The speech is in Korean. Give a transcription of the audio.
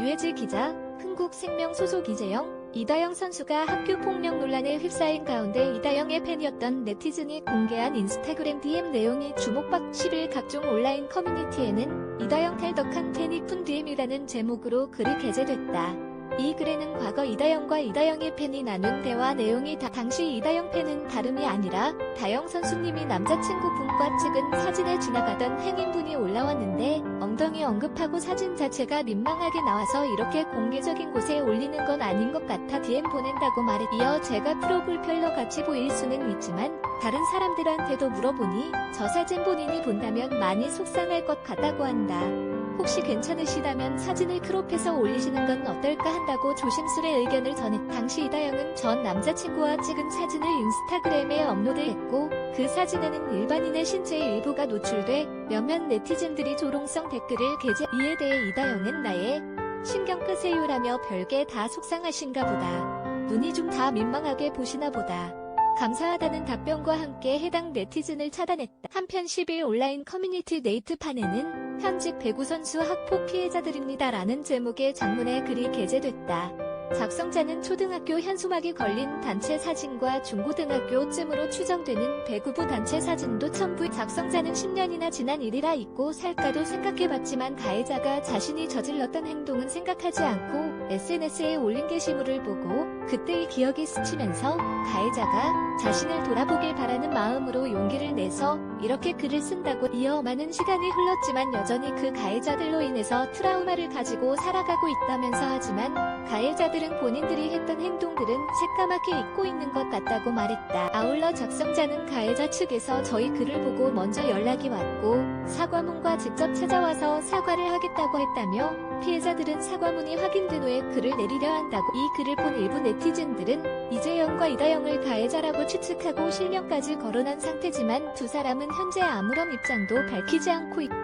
유해지 기자, 흥국생명 소속 이재영, 이다영 선수가 학교 폭력 논란에 휩싸인 가운데 이다영의 팬이었던 네티즌이 공개한 인스타그램 DM 내용이 주목받 10일 각종 온라인 커뮤니티에는 이다영 탈덕한 팬이 푼 DM이라는 제목으로 글이 게재됐다. 이 글에는 과거 이다영과 이다영의 팬이 나눈 대화 내용이 다 당시 이다영 팬은 다름이 아니라 다영 선수님이 남자친구 분과 찍은 사진에 지나가던 행인분이 올라왔는데 엉덩이 언급하고 사진 자체가 민망하게 나와서 이렇게 공개적인 곳에 올리는 건 아닌 것 같아 DM 보낸다고 말해 이어 제가 별로 같이 보일 수는 있지만 다른 사람들한테도 물어보니 저 사진 본인이 본다면 많이 속상할 것 같다고 한다. 혹시 괜찮으시다면 사진을 크롭해서 올리시는 건 어떨까 한다고 조심스레 의견을 전했. 당시 이다영은 전 남자친구와 찍은 사진을 인스타그램에 업로드했고 그 사진에는 일반인의 신체 일부가 노출돼 몇몇 네티즌들이 조롱성 댓글을 게재. 이에 대해 이다영은 나의 신경 끄세요라며 별게 다 속상하신가 보다. 눈이 좀 다 민망하게 보시나 보다. 감사하다는 답변과 함께 해당 네티즌을 차단했다. 한편 10일 온라인 커뮤니티 네이트판에는 현직 배구 선수 학폭 피해자들입니다라는 제목의 장문의 글이 게재됐다. 작성자는 초등학교 현수막이 걸린 단체 사진과 중고등학교쯤으로 추정되는 배구부 단체 사진도 첨부. 작성자는 10년이나 지난 일이라 잊고 살까도 생각해봤지만 가해자가 자신이 저질렀던 행동은 생각하지 않고 SNS에 올린 게시물을 보고 그때의 기억이 스치면서 가해자가 자신을 돌아보길 바라는 마음으로 용기를 내서 이렇게 글을 쓴다고 이어 많은 시간이 흘렀지만 여전히 그 가해자들로 인해서 트라우마를 가지고 살아가고 있다면서 하지만 가해자 들은 본인들이 했던 행동들은 새까맣게 잊고 있는 것 같다고 말했다. 아울러 작성자는 가해자 측에서 저희 글을 보고 먼저 연락이 왔고 사과문과 직접 찾아와서 사과를 하겠다고 했다며 피해자들은 사과문이 확인된 후에 글을 내리려 한다고 이 글을 본 일부 네티즌들은 이재영과 이다영을 가해자라고 추측하고 실명까지 거론한 상태지만 두 사람은 현재 아무런 입장도 밝히지 않고 있다.